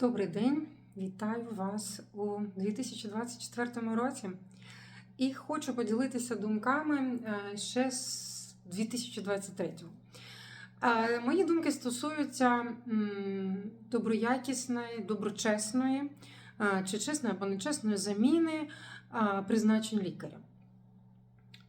Добрий день, вітаю вас у 2024 році. І хочу поділитися думками е, ще з 2023. Е, Мої думки стосуються доброякісної, доброчесної, е, чи чесної або нечесної заміни призначень лікаря.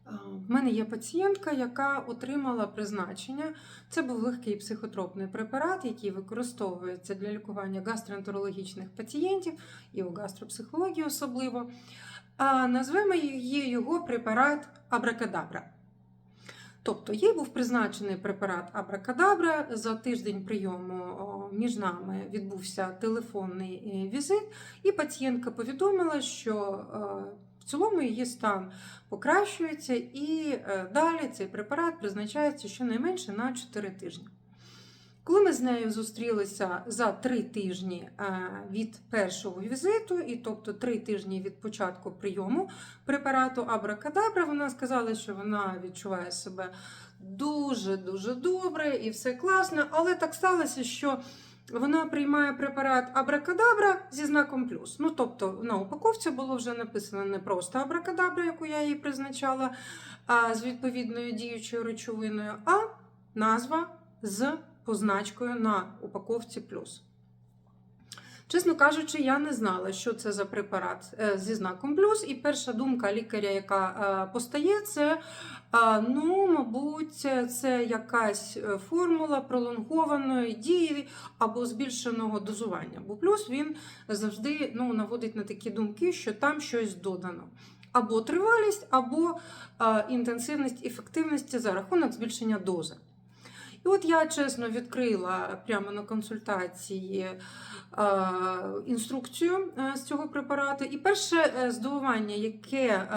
Е, В мене є пацієнтка, яка отримала призначення. Це був легкий психотропний препарат, який використовується для лікування гастроентерологічних пацієнтів і у гастропсихології особливо. А назвемо її його препарат Абракадабра. Тобто їй був призначений препарат Абракадабра. За тиждень прийому між нами відбувся телефонний е, візит, і пацієнтка повідомила, що е, в цілому її стан покращується, і е, далі цей препарат призначається щонайменше на 4 тижні. Коли ми з нею зустрілися за 3 тижні е, від першого візиту, і тобто 3 тижні від початку прийому препарату Абракадабра, вона сказала, що вона відчуває себе дуже-дуже добре і все класно, але так сталося, що вона приймає препарат Абракадабра зі знаком плюс. Ну, тобто на упаковці було вже написано не просто Абракадабра, яку я їй призначала, а з відповідною діючою речовиною, а назва з позначкою на упаковці плюс. Чесно кажучи, я не знала, що це за препарат е, зі знаком плюс. І перша думка лікаря, яка е, постає, це е, ну, мабуть, це якась формула пролонгованої дії або збільшеного дозування. Бо плюс він завжди ну, наводить на такі думки, що там щось додано. Або тривалість, або інтенсивність ефективності за рахунок збільшення дози. І от я чесно відкрила прямо на консультації е, інструкцію е, з цього препарату. І перше е, здивування, яке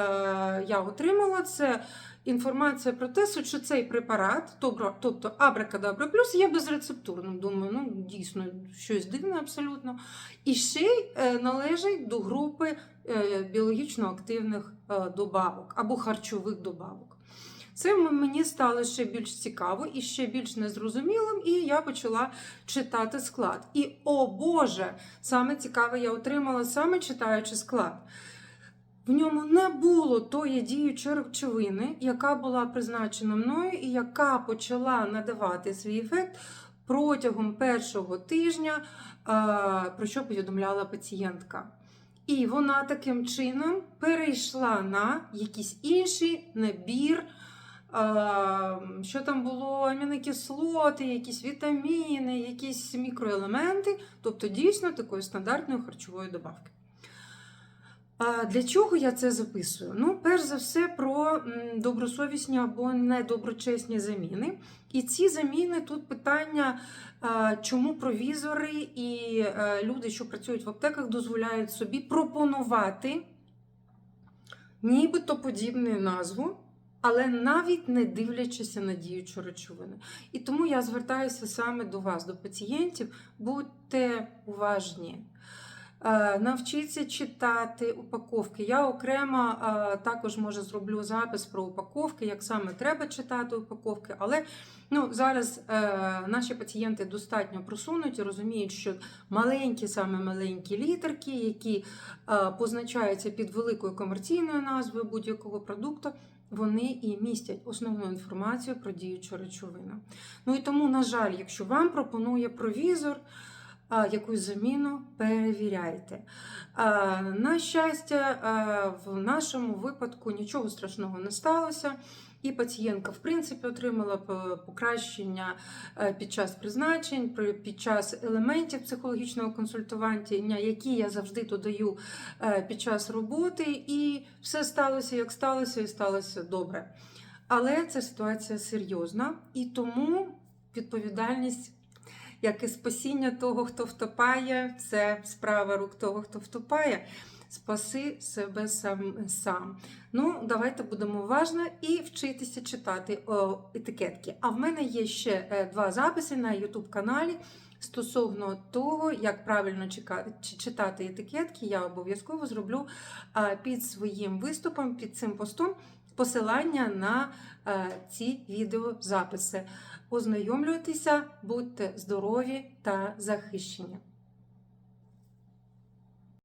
я отримала, це інформація про те, що цей препарат, тобто, Абракадабра Плюс, є безрецептурним. Думаю, ну дійсно щось дивне абсолютно. І ще й належить до групи біологічно активних добавок або харчових добавок. Це мені стало ще більш цікаво і ще більш незрозумілим, і я почала читати склад. І о Боже, саме цікаве я отримала саме читаючи склад. В ньому не було тої діючої речовини, яка була призначена мною і яка почала надавати свій ефект протягом першого тижня, про що повідомляла пацієнтка. І вона таким чином перейшла на якийсь інший набір. Е, Що там було амінокислоти, якісь вітаміни, якісь мікроелементи, тобто дійсно такої стандартної харчової добавки. Для чого я це записую? Ну, перш за все, про добросовісні або недоброчесні заміни. І ці заміни тут питання, чому провізори і е, люди, що працюють в аптеках, дозволяють собі пропонувати нібито подібну назву, але навіть не дивлячися на діючу речовину. І тому я звертаюся саме до вас, до пацієнтів, будьте уважні. Е, Навчіться читати упаковки. Я окремо е, також може зроблю запис про упаковки, як саме треба читати упаковки. Але ну, зараз е, наші пацієнти достатньо просунуті, розуміють, що маленькі, саме маленькі літерки, які позначаються під великою комерційною назвою будь-якого продукту. Вони і містять основну інформацію про діючу речовину. Ну і тому, на жаль, якщо вам пропонує провізор, якусь заміну перевіряйте. На щастя, в нашому випадку нічого страшного не сталося. І пацієнтка, в принципі, отримала покращення е, під час призначень, під час елементів психологічного консультування, які я завжди додаю е, під час роботи, і все сталося, як сталося, і сталося добре. Але ця ситуація серйозна, і тому відповідальність як і спасіння того, хто втопає, це справа рук того, хто втопає. Спаси себе сам сам. Ну, давайте будемо уважно і вчитися читати о, етикетки. А в мене є ще е, два записи на YouTube каналі стосовно того, як правильно читати етикетки. Я обов'язково зроблю під своїм виступом, під цим постом посилання на е, ці відеозаписи. Ознайомлюйтеся, будьте здорові та захищені.